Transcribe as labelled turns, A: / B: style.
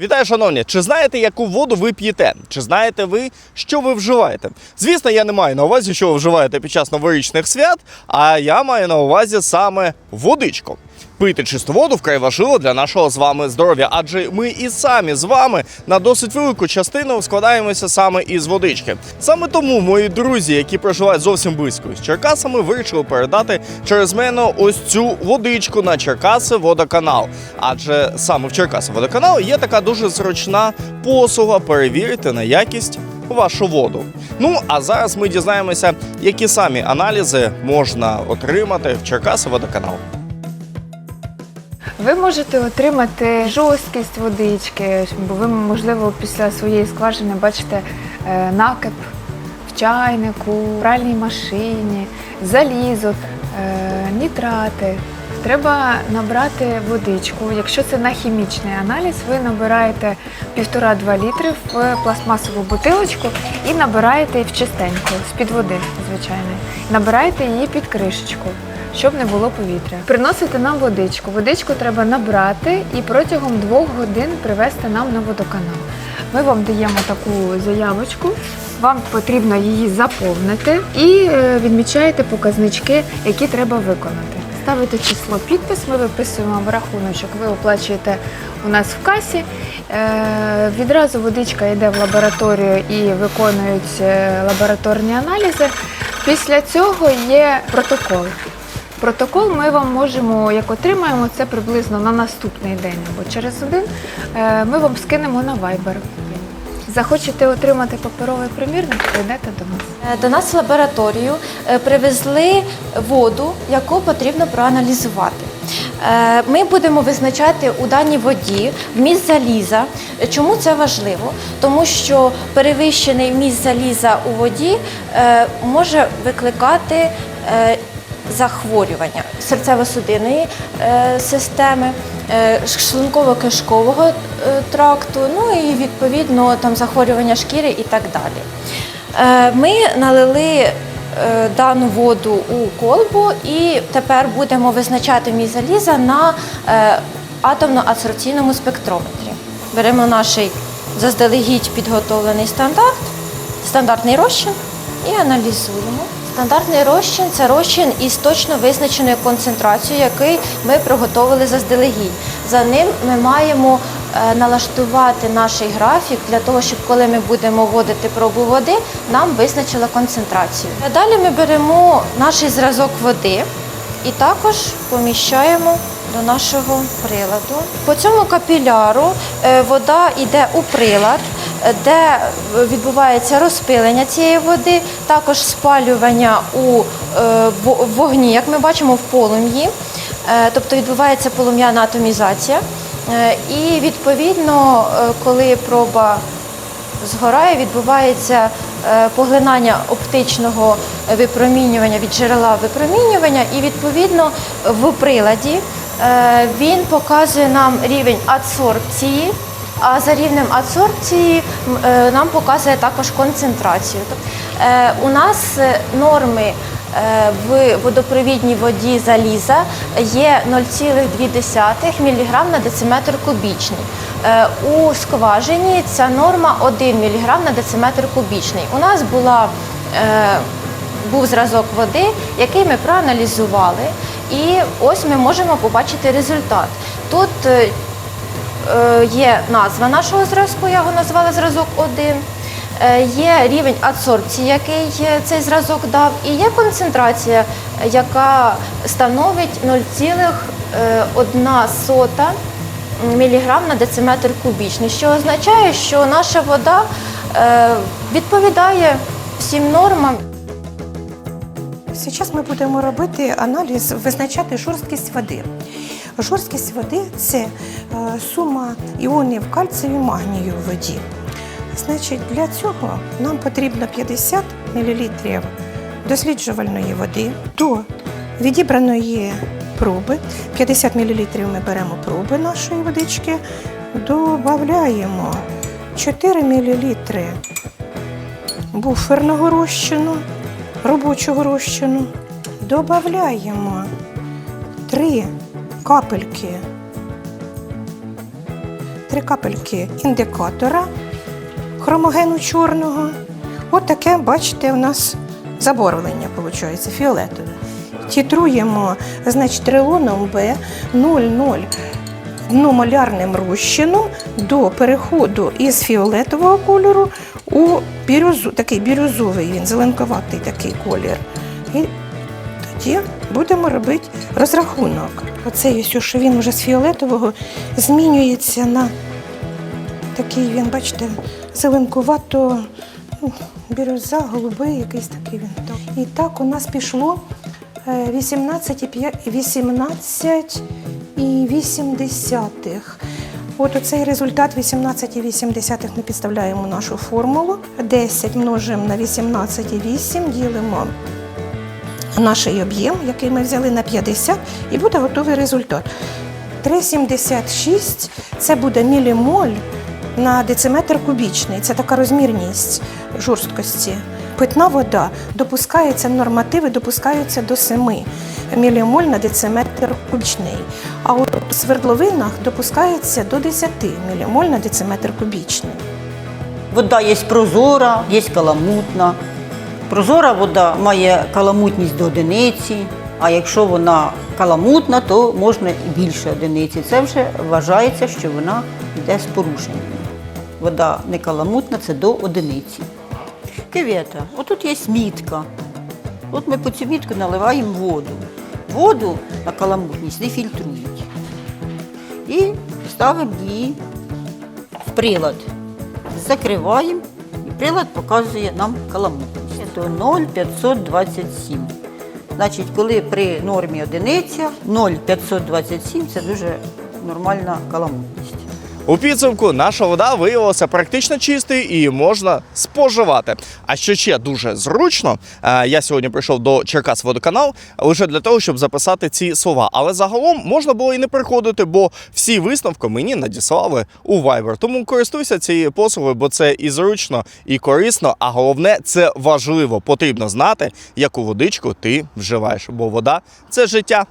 A: Вітаю, шановні! Чи знаєте, яку воду ви п'єте? Чи знаєте ви, що ви вживаєте? Звісно, я не маю на увазі, що ви вживаєте під час новорічних свят, а я маю на увазі саме водичку. Пити чисту воду вкрай важливо для нашого з вами здоров'я, адже ми і самі з вами на досить велику частину складаємося саме із водички. Саме тому мої друзі, які проживають зовсім близько з Черкасами, вирішили передати через мене ось цю водичку на Черкаси водоканал. Адже саме в Черкаси водоканал є така дуже зручна послуга перевірити на якість вашу воду. Ну а зараз ми дізнаємося, які самі аналізи можна отримати в Черкаси водоканал.
B: Ви можете отримати жорсткість водички, бо ви, можливо, після своєї скважини бачите е, накип в чайнику, в пральній машині, залізо, е, нітрати. Треба набрати водичку. Якщо це на хімічний аналіз, ви набираєте 1,5-2 літри в пластмасову бутилочку і набираєте в чистеньку, з-під води, звичайно. Набираєте її під кришечку щоб не було повітря. Приносите нам водичку. Водичку треба набрати і протягом двох годин привезти нам на водоканал. Ми вам даємо таку заявочку. Вам потрібно її заповнити і е, відмічаєте показнички, які треба виконати. Ставите число підпис, ми виписуємо в рахуночок, ви оплачуєте у нас в касі. Е, відразу водичка йде в лабораторію і виконують е, лабораторні аналізи. Після цього є протокол. Протокол ми вам можемо, як отримаємо, це приблизно на наступний день або через один. е, Ми вам скинемо на Viber. Захочете отримати паперовий примірник, прийдете до нас.
C: Е, До нас в лабораторію е, привезли воду, яку потрібно проаналізувати. Ми будемо визначати у даній воді вміст заліза. Чому це важливо? Тому що перевищений вміст заліза у воді може викликати захворювання серцево-судинної е, системи, е, шлунково-кишкового е, тракту, ну і відповідно там захворювання шкіри і так далі. Ми налили дану воду у колбу і тепер будемо визначати мій заліза на атомно-адсорбційному спектрометрі. Беремо наш заздалегідь підготовлений стандарт, стандартний розчин і аналізуємо. Стандартний розчин це розчин із точно визначеною концентрацією, який ми приготовили заздалегідь. За ним ми маємо е, налаштувати наш графік для того, щоб коли ми будемо вводити пробу води, нам визначила концентрацію. Далі ми беремо наш зразок води і також поміщаємо до нашого приладу. По цьому капіляру е, вода йде у прилад, де відбувається розпилення цієї води, також спалювання у е, вогні, як ми бачимо, в полум'ї. Е, Тобто відбувається полум'яна атомізація. Е, І відповідно, коли проба згорає, відбувається поглинання оптичного випромінювання від джерела випромінювання, і відповідно в приладі він показує нам рівень адсорбції. А за рівнем адсорбції е, нам показує також концентрацію. Е, У нас е, норми в водопровідній воді заліза є 0,2 мг на дециметр кубічний. У скважині ця норма 1 мг на дециметр кубічний. У нас була, був зразок води, який ми проаналізували, і ось ми можемо побачити результат. Тут є назва нашого зразку, я його назвала зразок 1. Е, Є рівень адсорбції, який е, цей зразок дав, і є концентрація, е, яка становить 0,1 мг на дециметр кубічний, що означає, що наша вода е, відповідає всім нормам.
D: Зараз ми будемо робити аналіз, визначати жорсткість води. Жорсткість води це е, сума іонів кальцію і магнію в воді. Значить, для цього нам потрібно 50 мл досліджувальної води до відібраної проби. 50 мл ми беремо проби нашої водички, додаємо 4 мл буферного розчину, робочого розчину. Додаємо 3 капельки. Три капельки індикатора хромогену чорного. От бачите, у нас заборвлення, виходить, фіолетове. Тітруємо, значить, трилоном Б 0,0 одномолярним розчином до переходу із фіолетового кольору у бірюзу, такий бірюзовий, він зеленковатий такий колір. І тоді будемо робити розрахунок. Оцей ось, що він вже з фіолетового змінюється на такий він, бачите, зеленкувато, ну, бірюза, голубий, якийсь такий він. І так у нас пішло е, 18 і п'я- 18 і 8 От оцей результат 18,8 ми підставляємо нашу формулу. 10 множимо на 18,8, ділимо наш об'єм, який ми взяли на 50, і буде готовий результат. 3,76 це буде мілімоль на дециметр кубічний. Це така розмірність жорсткості. Питна вода допускається, нормативи допускаються до 7 мілімоль на дециметр кубічний. А у свердловинах допускається до 10 мілімоль на дециметр кубічний.
E: Вода є прозора, є каламутна. Прозора вода має каламутність до одиниці, а якщо вона каламутна, то можна і більше одиниці. Це вже вважається, що вона йде з порушеннями. Вода не каламутна, це до одиниці. Кивета, отут є мітка. От ми по цю мітку наливаємо воду. Воду на каламутність не фільтрують. І ставимо її в прилад закриваємо, і прилад показує нам каламутність. Це 0,527. Значить, коли при нормі одиниця 0,527 це дуже нормальна каламутність.
A: У підсумку наша вода виявилася практично чистою і можна споживати. А що ще дуже зручно, е, я сьогодні прийшов до Черкас водоканал лише для того, щоб записати ці слова. Але загалом можна було і не приходити, бо всі висновки мені надіслали у Viber. Тому користуйся цією послугою, бо це і зручно, і корисно. А головне, це важливо. Потрібно знати, яку водичку ти вживаєш, бо вода це життя.